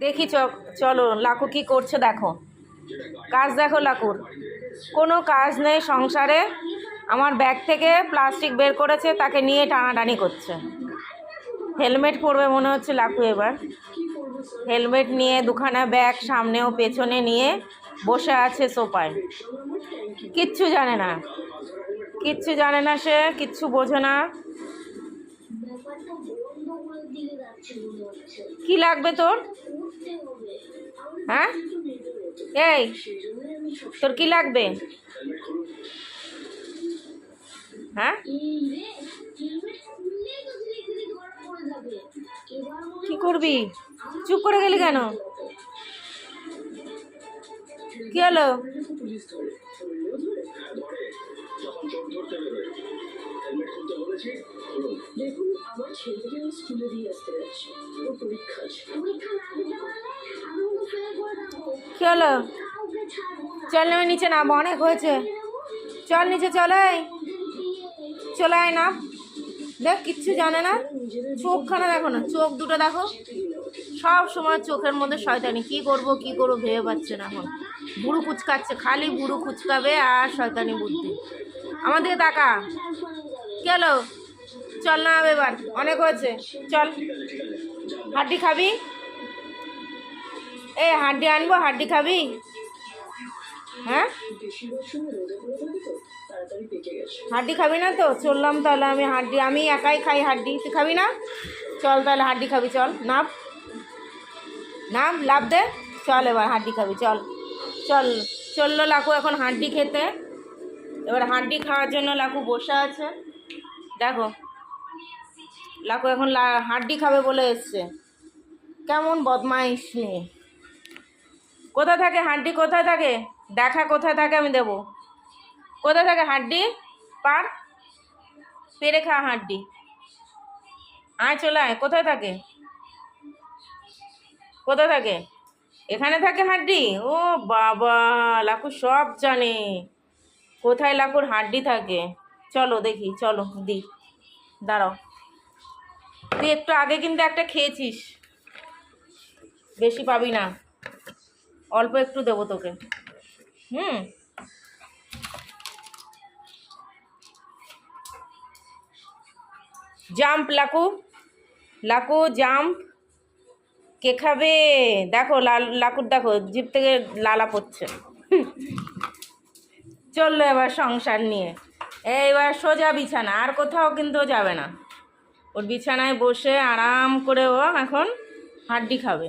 দেখি চলো, লাকু কি করছে দেখো। কাজ দেখো লাকুর। কোনো কাজ নেই সংসারে। আমার ব্যাগ থেকে প্লাস্টিক বের করেছে, তাকে নিয়ে টানাটানি করছে। হেলমেট পরবে মনে হচ্ছে লাকু এবার। হেলমেট নিয়ে দুখানা ব্যাগ সামনে ও পেছনে নিয়ে বসে আছে সোফায়। কিচ্ছু জানে না। কিচ্ছু জানে না সে, কিচ্ছু বোঝে না। কি লাগবে তোর? হ্যাঁ? এই, তোর কি লাগবে? হ্যাঁ? কি করবি? চুপ করে গেলি কেন? কি হলো? আমি না না চল। নেমে নিচে নাম, অনেক হয়েছে। চল নিচে চলে। চলে আয় না দেখ, কিচ্ছু জানে না। চোখখানা দেখো না। চোখ দুটো দেখো। সব সময় চোখের মধ্যে শয়তানি। কি করব, কি করব ভেবে পাচ্ছে না এখন। বুড়ো কুচকাচ্ছে, খালি বুড়ো কুচকাবে আর শয়তানি বুদ্ধি। আমার দিকে তাকা। কি হলো চল না এবার, অনেক হয়েছে, চল। হাড্ডি খাবি? এ, হাড্ডি আনব, হাড্ডি খাবি? হ্যাঁ? হাড্ডি খাবি না তো? চললাম তাহলে আমি হাড্ডি, আমি একাই খাই হাড্ডি। তুই খাবি না? চল তাহলে হাড্ডি খাবি, চল, নাম। নাম, লাভ দে। চল এবার, হাড্ডি খাবি, চল। চল, চলল লাকু এখন হাড্ডি খেতে। এবার হাড্ডি খাওয়ার জন্য লাকু বসে আছে। দেখো লাকু এখন হাড্ডি খাবে বলে এসছে। কেমন বদমাইশ কোথায় থাকে হাড্ডি? কোথায় থাকে? দেখা কোথায় থাকে আমি দেবো। কোথায় থাকে হাড্ডি? পার। পেরে খা হাড্ডি। আয়, চলে আয়। কোথায় থাকে? কোথায় থাকে? এখানে থাকে হাড্ডি? ও বাবা, লাকু সব জানে। কোথায় লাকুর হাড্ডি থাকে? চলো দেখি, চলো দি। দাঁড়াও। তুই একটু আগে কিন্তু একটা খেয়েছিস। বেশি পাবি না। অল্প একটু দেবো তোকে। হুম? জাম্প, লাকু। লাকু, জাম্প। কে খাবে? দেখো, লাল, লাকুর দেখো জিপ থেকে লালা পড়ছে। চলল এবার সংসার নিয়ে। এইবার সোজা বিছানা, আর কোথাও কিন্তু যাবে না। ওর বিছানায় বসে আরাম করে ও এখন হাড্ডি খাবে।